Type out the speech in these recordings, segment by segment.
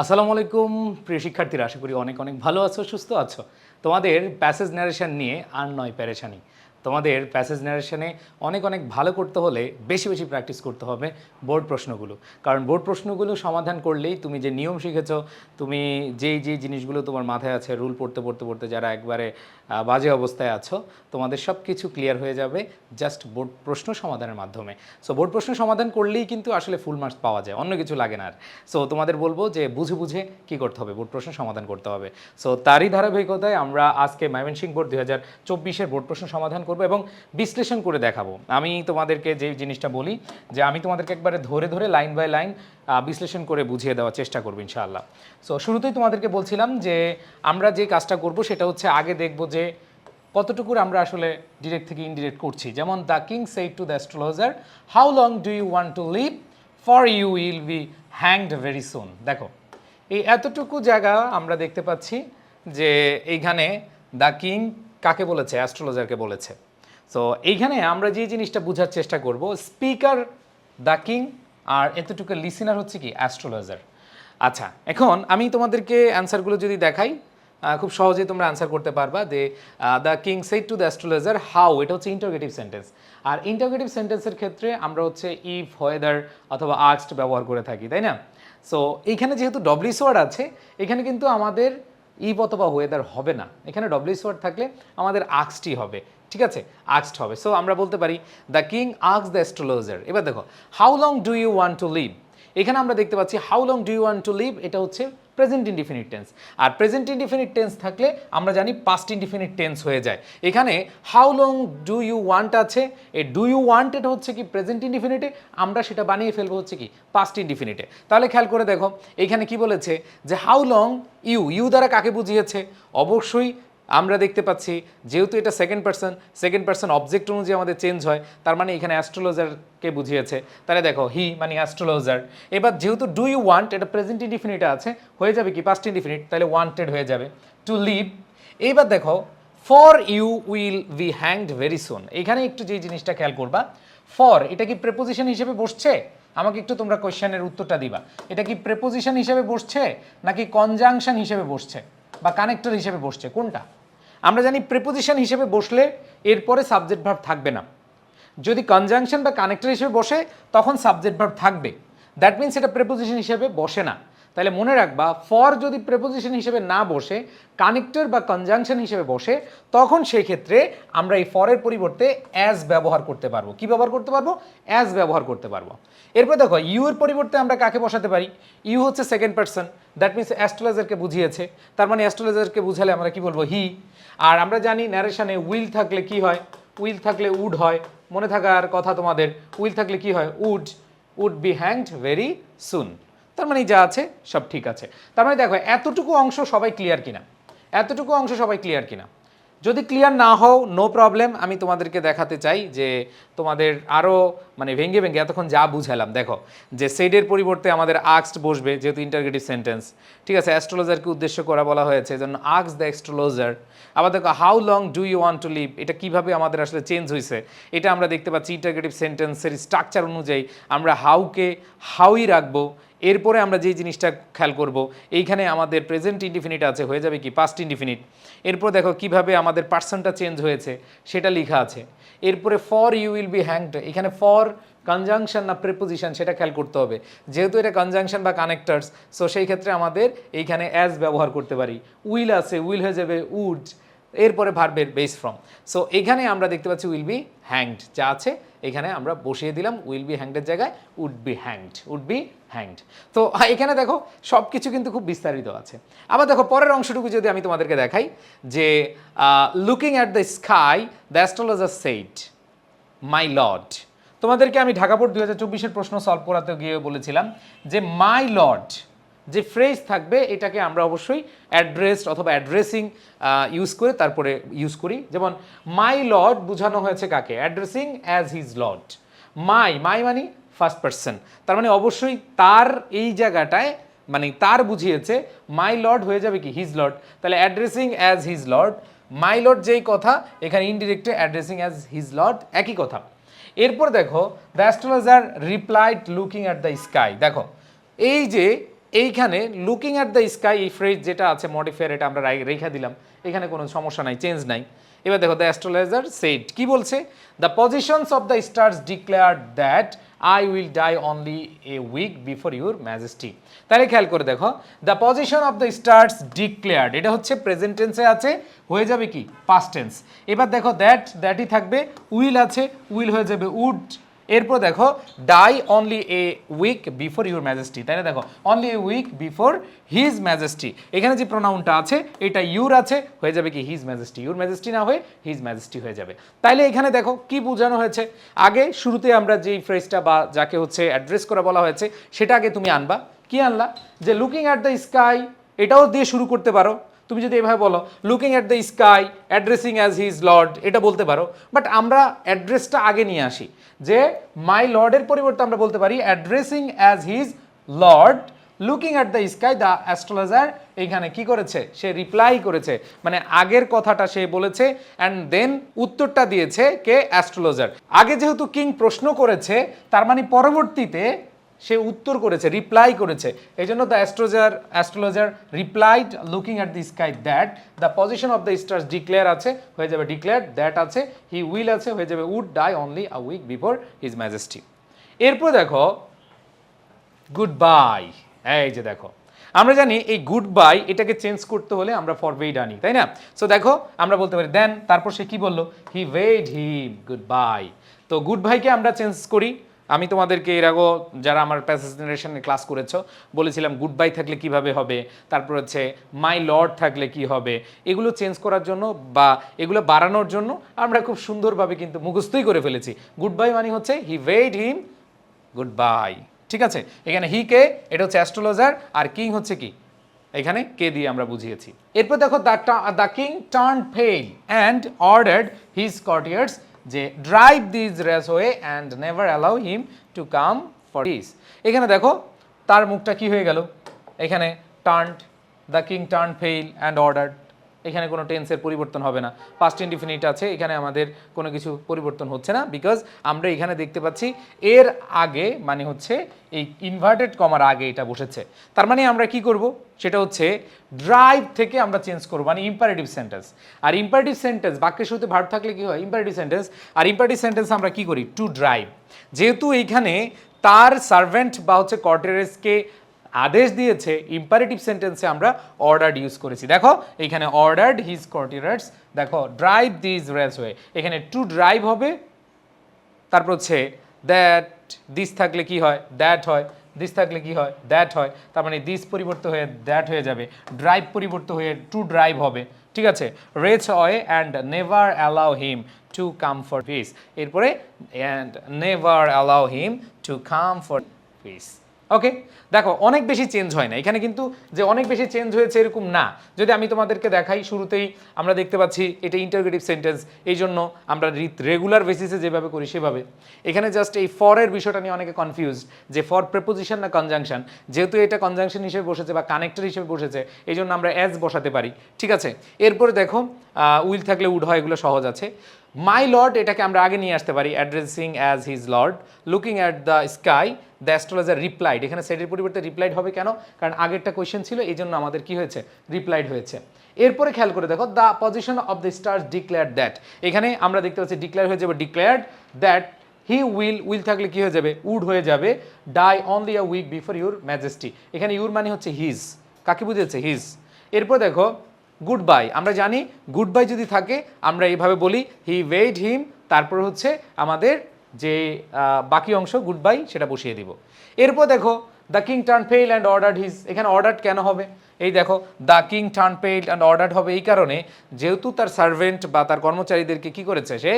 আসসালামু আলাইকুম, প্রিয় শিক্ষার্থীরা, আশা করি অনেক অনেক ভালো আছো, সুস্থ আছো। তোমাদের প্যাসেজ ন্যারেশন নিয়ে আর নয় প্যারেশানি তোমাদের প্যাসেজ ন্যারেশনে অনেক অনেক ভালো করতে হলে বেশি বেশি প্র্যাকটিস করতে হবে বোর্ড প্রশ্নগুলো। কারণ বোর্ড প্রশ্নগুলো সমাধান করলেই তুমি যে নিয়ম শিখেছো, তুমি যেই যেই জিনিসগুলো তোমার মাথায় আছে রুল পড়তে পড়তে পড়তে যারা একবারে বাজে অবস্থায় আছো, তোমাদের সব কিছু ক্লিয়ার হয়ে যাবে জাস্ট বোর্ড প্রশ্ন সমাধানের মাধ্যমে। সো বোর্ড প্রশ্ন সমাধান করলেই কিন্তু আসলে ফুল মার্কস পাওয়া যায়, অন্য কিছু লাগে না আর। সো তোমাদের বলব যে বুঝে বুঝে কী করতে হবে বোর্ড প্রশ্ন সমাধান করতে হবে। সো তারই ধারাবাহিকতায় আমরা আজকে ময়মনসিংহ বোর্ড দু হাজার চব্বিশের বোর্ড প্রশ্ন সমাধান করব এবং বিশ্লেষণ করে দেখাবো। আমি তোমাদেরকে যে জিনিসটা বলি, যে আমি তোমাদেরকে একবারে ধরে ধরে লাইন বাই লাইন বিশ্লেষণ করে বুঝিয়ে দেওয়ার চেষ্টা করব ইনশাআল্লাহ। সো শুরুতেই তোমাদেরকে বলছিলাম যে আমরা যে কাজটা করব সেটা হচ্ছে আগে দেখব যে কতটুকুর আমরা আসলে ডিরেক্ট থেকে ইনডিরেক্ট করছি। যেমন the king said to the astrologer how long do you want to live for you will be hanged very soon দেখো, এই এতটুকু জায়গা আমরা দেখতে পাচ্ছি যে এইখানে দ্য কিং কাকে বলেছে? অ্যাস্ট্রোলজারকে বলেছে। সো এইখানে আমরা যে জিনিসটা বোঝার চেষ্টা করব স্পিকার দ্য কিং আর এতটুকু লিসেনার হচ্ছে কি? অ্যাস্ট্রোলজার আচ্ছা এখন আমি তোমাদেরকে অ্যান্সারগুলো যদি দেখাই খুব সহজেই তোমরা অ্যান্সার করতে পারবা যে the king said to the astrologer how এটা হচ্ছে ইন্টারগেটিভ সেন্টেন্স আর ইন্টারগেটিভ সেন্টেন্সের ক্ষেত্রে আমরা হচ্ছে ইফ ওয়েদার অথবা আক্সড ব্যবহার করে থাকি, তাই না? সো এইখানে যেহেতু ডব্লিউস ওয়ার্ড আছে, এখানে কিন্তু আমাদের ইভ অথবা ওয়েদার হবে না। এখানে ডব্লিউস ওয়ার্ড থাকলে আমাদের আক্সটি হবে। ঠিক আছে? আক্সড হবে। সো আমরা বলতে পারি the king asks the astrologer এবার দেখো how long do you want to live এখানে আমরা দেখতে পাচ্ছি how long do you want to live এটা হচ্ছে প্রেজেন্ট ইনডিফিনিট টেন্স আর প্রেজেন্ট ইনডিফিনিট টেন্স থাকলে আমরা জানি পাস্ট ইনডিফিনিট টেন্স হয়ে যায়। এখানে how long do you want আছে? এ ডু ইউ ওয়ান্টেড হচ্ছে কি প্রেজেন্ট ইনডিফিনিটে আমরা সেটা বানিয়ে ফেলব হচ্ছে কি পাস্ট ইনডিফিনিটে তাহলে খেয়াল করে দেখো, এখানে কি বলেছে? যে হাউ লং ইউ ইউ দ্বারা কাকে বুঝিয়েছে? অবশ্যই আমরা দেখতে পাচ্ছি, যেহেতু এটা second person second person object অনুযায়ী আমাদের চেঞ্জ হয়, তার মানে এখানে অ্যাস্ট্রোলজারকে বুঝিয়েছে। তাহলে দেখো হি মানে অ্যাস্ট্রোলজার এবার যেহেতু ডু ইউ ওয়ান্ট এটা প্রেজেন্ট ইনডিফিনিট আছে, হয়ে যাবে কি? পাস্ট ইনডিফিনিট তাহলে ওয়ান্টেড হয়ে যাবে। টু লিভ এইবার দেখো for you will be hanged very soon এখানে একটু যে জিনিসটা খেয়াল করবা ফর এটা কি প্রেপোজিশন হিসেবে বসছে? আমাকে একটু তোমরা কোয়েশ্চেনের উত্তরটা দিবা। এটা কি প্রেপোজিশন হিসেবে বসছে, নাকি কনজাংশন হিসেবে বসছে, বা কানেক্টর হিসেবে বসছে? কোনটা? আমরা জানি প্রেপোজিশন হিসেবে বসলে এরপরে সাবজেক্ট ভার্ব থাকবে না। যদি কনজাংশন বা কানেক্টর হিসেবে বসে, তখন সাবজেক্ট ভার্ব থাকবে। দ্যাট মিনস এটা প্রেপোজিশন হিসেবে বসে না। তাহলে মনে রাখবা ফর যদি প্রেপোজিশন হিসেবে না বসে কানেক্টর বা কনজাংশন হিসেবে বসে, তখন সেই ক্ষেত্রে আমরা এই ফরের পরিবর্তে অ্যাজ ব্যবহার করতে পারব। কি ব্যবহার করতে পারব? অ্যাজ ব্যবহার করতে পারব। এরপর দেখো ইউ এর পরিবর্তে আমরা কাকে বসাতে পারি? ইউ হচ্ছে সেকেন্ড পার্সন দ্যাট মিনস অ্যাস্ট্রোলজারকে বুঝিয়েছে। তার মানে অ্যাস্ট্রোলজারকে বুঝালে আমরা কি বলব? হি আর আমরা জানি ন্যারেশনে উইল থাকলে কি হয়? উইল থাকলে উড হয়। মনে থাকার কথা তোমাদের উইল থাকলে কি হয়? Would would be hanged very soon তার মানে যা আছে, সব ঠিক আছে। তার মানে দেখো, এতটুকু অংশ সবাই ক্লিয়ার কিনা? এতটুকু অংশ সবাই ক্লিয়ার কিনা? যদি ক্লিয়ার না হও নো প্রবলেম আমি তোমাদেরকে দেখাতে চাই যে তোমাদের আরও মানে ভেঙ্গে ভেঙ্গে এতক্ষণ যা বুঝালাম, দেখো, যে সেডের পরিবর্তে আমাদের আক্সড বসবে যেহেতু ইন্টারগেটিভ সেন্টেন্স ঠিক আছে অ্যাস্ট্রোলজারকে উদ্দেশ্য করা বলা হয়েছে, যেন আক্স দ্য অ্যাস্ট্রোলজার আবার দেখো how long do you want to live এটা কীভাবে আমাদের আসলে চেঞ্জ হয়েছে এটা আমরা দেখতে পাচ্ছি ইন্টারগেটিভ সেন্টেন্সের স্ট্রাকচার অনুযায়ী আমরা হাউকে হাউই রাখব এরপরে আমরা যে জিনিসটা খেয়াল করব, এইখানে আমাদের প্রেজেন্ট ইনডিফিনিট আছে, হয়ে যাবে কি? পাস্ট ইনডিফিনিট এরপর দেখো কীভাবে আমাদের পার্সনটা চেঞ্জ হয়েছে, সেটা লেখা আছে। এরপরে for you will be hanged এখানে ফর কনজাংশন না প্রিপোজিশন সেটা খেয়াল করতে হবে। যেহেতু এটা কনজাংশন বা কানেক্টার্স সো সেই ক্ষেত্রে আমাদের এইখানে অ্যাজ ব্যবহার করতে পারি। উইল আছে উইল হয়ে যাবে উড এরপরে ভার্বের বেস ফ্রম সো এখানে আমরা দেখতে পাচ্ছি উইল বি হ্যাংড যা আছে এখানে আমরা বসিয়ে দিলাম উইল বি হ্যাংডের জায়গায় would be hanged would be hanged তো এখানে দেখো সব কিছু কিন্তু খুব বিস্তারিত আছে। আবার দেখো, পরের অংশটুকু যদি আমি তোমাদেরকে দেখাই, যে looking at the sky the astrologer said my lord তোমাদেরকে আমি ঢাকা বোর্ড দুই হাজার চব্বিশের প্রশ্ন সলভ করাতে গিয়ে বলেছিলাম যে মাই লর্ড যে ফ্রেজ থাকবে, এটাকে আমরা অবশ্যই অ্যাড্রেসড অথবা অ্যাড্রেসিং ইউজ করে তারপরে ইউজ করি। যেমন মাই লর্ড বোঝানো হয়েছে কাকে? Addressing as his lord my my মানে ফার্স্ট পার্সন তার মানে অবশ্যই তার এই জায়গাটায় মানে তার বুঝিয়েছে মাই লর্ড হয়ে যাবে কি? হিজ লর্ড তাহলে addressing as his lord my lord যেই কথা, এখানে ইনডিরেক্টে অ্যাড্রেসিং অ্যাজ হিজ লর্ড একই কথা। এরপর দেখো the astrologer replied looking at the sky দেখো, এই যে এইখানে লুকিং অ্যাট দ্য স্কাই এই ফ্রেজ যেটা আছে মডিফায়ার এটা আমরা রেখে দিলাম। এখানে কোনো সমস্যা নাই চেঞ্জ নাই। এবার দেখো দ্য অ্যাস্ট্রোলাইজার সেট কি বলছে? The positions of the stars declare that I will die only a week before your majesty তাহলে খেয়াল করে দেখো the position of the stars declared এটা হচ্ছে প্রেজেন্ট টেন্সে আছে, হয়ে যাবে কি? পাস্ট টেন্স এবার দেখো দ্যাট দ্যাটই থাকবে উইল আছে উইল হয়ে যাবে উড এরপর দেখো die only a week before your majesty তাই না? দেখো only a week before his majesty এখানে যে প্রোনাউনটা আছে, এটা ইউর আছে, হয়ে যাবে কি হিজ ম্যাজেস্টি ইউর ম্যাজেস্টি না হয়ে হিজ ম্যাজেস্টি হয়ে যাবে। তাইলে এখানে দেখো, কি বোঝানো হয়েছে? আগে শুরুতে আমরা যেই ফ্রেজটা বা যাকে হচ্ছে অ্যাড্রেস করা বলা হয়েছে, সেটা আগে তুমি আনবা। কি আনলা? যে লুকিং অ্যাট দ্য স্কাই এটাও দিয়ে শুরু করতে পারো। তুমি যদি এভাবে বলো looking at the sky addressing as his lord এটা বলতে পারো। বাট আমরা অ্যাড্রেসটা আগে নিয়ে আসি, যে মাই লর্ডের পরিবর্তে আমরা বলতে পারি addressing as his lord looking at the sky the astrologer এইখানে কি করেছে? সে রিপ্লাই করেছে। মানে আগের কথাটা সে বলেছে অ্যান্ড দেন উত্তরটা দিয়েছে কে? অ্যাস্ট্রোলজার আগে যেহেতু কিং প্রশ্ন করেছে, তার মানে পরবর্তীতে সে উত্তর করেছে রিপ্লাই করেছে। এই জন্য the astrologer astrologer replied looking at the sky that the position of the stars declare আছে, হয়ে যাবে ডিক্লেয়ার দ্যাট আছে হি উইল আছে, হয়ে যাবে would die only a week before his majesty এরপর দেখো গুড বাই এই যে দেখো, আমরা জানি এই গুড বাই এটাকে চেঞ্জ করতে হলে আমরা ফর ওয়েড আনি তাই না? সো দেখো, আমরা বলতে পারি দেন তারপর সে কি বলল? He waved him good bye তো গুড বাইকে আমরা চেঞ্জ করি? আমি তোমাদেরকে এর আগেও যারা আমার প্যাসেজ জেনারেশনে ক্লাস করেছ, বলেছিলাম গুড বাই থাকলে কীভাবে হবে, তারপর হচ্ছে মাই লর্ড থাকলে কি হবে, এগুলো চেঞ্জ করার জন্য বা এগুলো বাড়ানোর জন্য আমরা খুব সুন্দরভাবে কিন্তু মুখস্থই করে ফেলেছি। গুড বাই মানে হচ্ছে হি ওয়েড হিম গুড বাই ঠিক আছে? এখানে হি কে, এটা হচ্ছে অ্যাস্ট্রোলজার আর কিং হচ্ছে কি? এখানে কে দিয়ে আমরা বুঝিয়েছি। এরপর দেখো the king turn pale and ordered his courtiers যে drive this raceway and never allow him to come for this এখানে দেখো, তার মুখটা কি হয়ে গেল? এখানে turn the king turn fail and ordered এখানে কোনো টেন্সের পরিবর্তন হবে না। পাস্ট ইনডিফিনিট আছে, এখানে আমাদের কোনো কিছু পরিবর্তন হচ্ছে না বিকজ আমরা এখানে দেখতে পাচ্ছি এর আগে মানে হচ্ছে এই ইনভার্টেড কমার আগে এটা বসেছে। তার মানে আমরা কি করব? সেটা হচ্ছে ড্রাইভ থেকে আমরা চেঞ্জ করব মানে ইম্পারেটিভ সেন্টেন্স আর ইম্পারেটিভ সেন্টেন্স বাক্যের শুরুতে ভার্ব থাকলে কি হয়? ইম্পারেটিভ সেন্টেন্স আর ইম্পারেটিভ সেন্টেন্স আমরা কি করি? টু ড্রাইভ যেহেতু এইখানে তার সার্ভেন্ট বা হচ্ছে কর্টেরেসকে আদেশ দিয়েছে ইম্পারেটিভ সেন্টেন্সে আমরা অর্ডার ইউজ করেছি। দেখো, এখানে অর্ডার্ড হিজ কর্টিরার্স দেখো ড্রাইভ দিস রেসওয়ে এখানে টু ড্রাইভ হবে, তারপর হচ্ছে দ্যাট দিস থাকলে কি হয়? দ্যাট হয়। দিস থাকলে কি হয়? দ্যাট হয়। তার মানে দিস পরিবর্তন হয়ে দ্যাট হয়ে যাবে। ড্রাইভ পরিবর্তন হয়ে টু ড্রাইভ হবে। ঠিক আছে? রেচ হয় and never allow him to come for peace এরপরে and never allow him to come for peace okay দেখো, অনেক বেশি চেঞ্জ হয় না। এখানে কিন্তু যে অনেক বেশি চেঞ্জ হয়েছে এরকম না। যদি আমি তোমাদেরকে দেখাই, শুরুতেই আমরা দেখতে পাচ্ছি এটা ইন্টারগ্রেটিভ সেন্টেন্স এই জন্য আমরা রেগুলার বেসিসে যেভাবে করি, সেভাবে। এখানে জাস্ট এই ফরের বিষয়টা নিয়ে অনেকে কনফিউজ যে ফর প্রেপোজিশন না কনজাংশন যেহেতু এটা কনজাংশন হিসেবে বসেছে বা কানেক্টর হিসেবে বসেছে, এই জন্য আমরা অ্যাজ বসাতে পারি। ঠিক আছে? এরপরে দেখো উইল থাকলে উড হয়, এগুলো সহজ আছে। মাই লর্ড, এটাকে আমরা আগে নিয়ে আসতে পারি, addressing as his lord, looking at the sky, the astrologer replied. এখানে সেটের পরিবর্তে রিপ্লাইড হবে কেন? কারণ আগেরটা কোয়েশ্চেন ছিল এই জন্য আমাদের কি হয়েছে? রিপ্লাইড হয়েছে। এরপরে খেয়াল করে দেখো, the position of the stars declare that. এখানে আমরা দেখতে পাচ্ছি ডিক্লেয়ার হয়ে যাবে, declared that he will will থাকলে কি হয়ে যাবে? উড হয়ে যাবে, die only a week before your majesty. এখানে ইউর মানে হচ্ছে হিজ। কাকে বুঝেছে হিজ। এরপর দেখো গুড বাই আমরা জানি গুড বাই যদি থাকে, আমরা এইভাবে বলি হি ওয়েড হিম তারপর হচ্ছে আমাদের যে বাকি অংশ গুড বাই সেটা বসিয়ে দিব। এরপর দেখো the king turn pale and order his এখানে অর্ডার কেন হবে? এই দেখো the king turn paid and ordered হবে এই কারণে, যেহেতু তার সার্ভেন্ট বা তার কর্মচারীদেরকে কি করেছে সে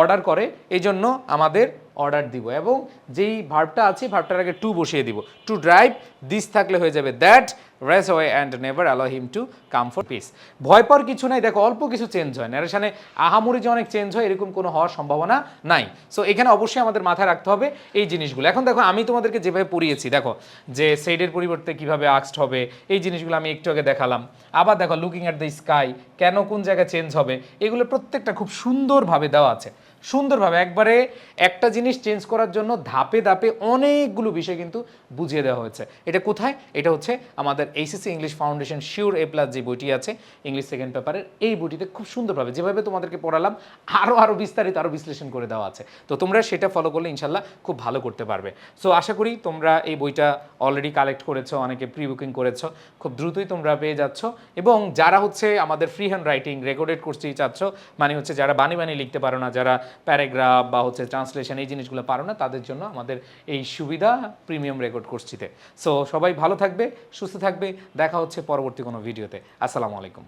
অর্ডার করে, এই জন্য আমাদের অর্ডার দিব এবং যেই ভার্বটা আছে ভার্বটার আগে টু বসিয়ে দিব। টু ড্রাইভ দিস থাকলে হয়ে যাবে that race way and never allow him to come for peace ভয় পর কিছু নাই, দেখো, অল্প কিছু চেঞ্জ হয় ন্যারেশনে আহামরি যে অনেক চেঞ্জ হয়, এরকম কোনো হওয়ার সম্ভাবনা নাই। সো এখানে অবশ্যই আমাদের মাথায় রাখতে হবে এই জিনিসগুলো। এখন দেখো, আমি তোমাদেরকে যেভাবে পড়িয়েছি, দেখো, যে সেইডের পরিবর্তে কীভাবে আক্সড হবে, এই জিনিসগুলো আমি একটু আগে দেখালাম। আবার দেখো লুকিং অ্যাট দ্য স্কাই কেন কোন জায়গায় চেঞ্জ হবে? এগুলো প্রত্যেকটা খুব সুন্দরভাবে দেওয়া আছে। সুন্দরভাবে একবারে একটা জিনিস চেঞ্জ করার জন্য ধাপে ধাপে অনেকগুলো বিষয় কিন্তু বুঝিয়ে দেওয়া হয়েছে। এটা কোথায়? এটা হচ্ছে আমাদের HSC English foundation sure A plus যে বইটি আছে ইংলিশ সেকেন্ড পেপারের এই বইটিতে খুব সুন্দরভাবে যেভাবে তোমাদেরকে পড়ালাম আরও আরও বিস্তারিত আরও বিশ্লেষণ করে দেওয়া আছে। তো তোমরা সেটা ফলো করলে ইনশাল্লাহ খুব ভালো করতে পারবে। সো আশা করি তোমরা এই বইটা অলরেডি কালেক্ট করেছ, অনেকে প্রি বুকিং করেছ, খুব দ্রুতই তোমরা পেয়ে যাচ্ছ। এবং যারা হচ্ছে আমাদের ফ্রি হ্যান্ড রাইটিং রেকর্ডেড কোর্সটি চাচ্ছ মানে হচ্ছে যারা বানি বানি লিখতে পারো না, যারা প্যারাগ্রাফ বা হচ্ছে ট্রান্সলেশন এই জিনিসগুলো পারো না, তাদের জন্য আমাদের এই সুবিধা প্রিমিয়াম রেকর্ড কোর্সটিতে সো সবাই ভালো থাকবে, সুস্থ থাকবে, দেখা হচ্ছে পরবর্তী কোনো ভিডিওতে। আসসালামু আলাইকুম।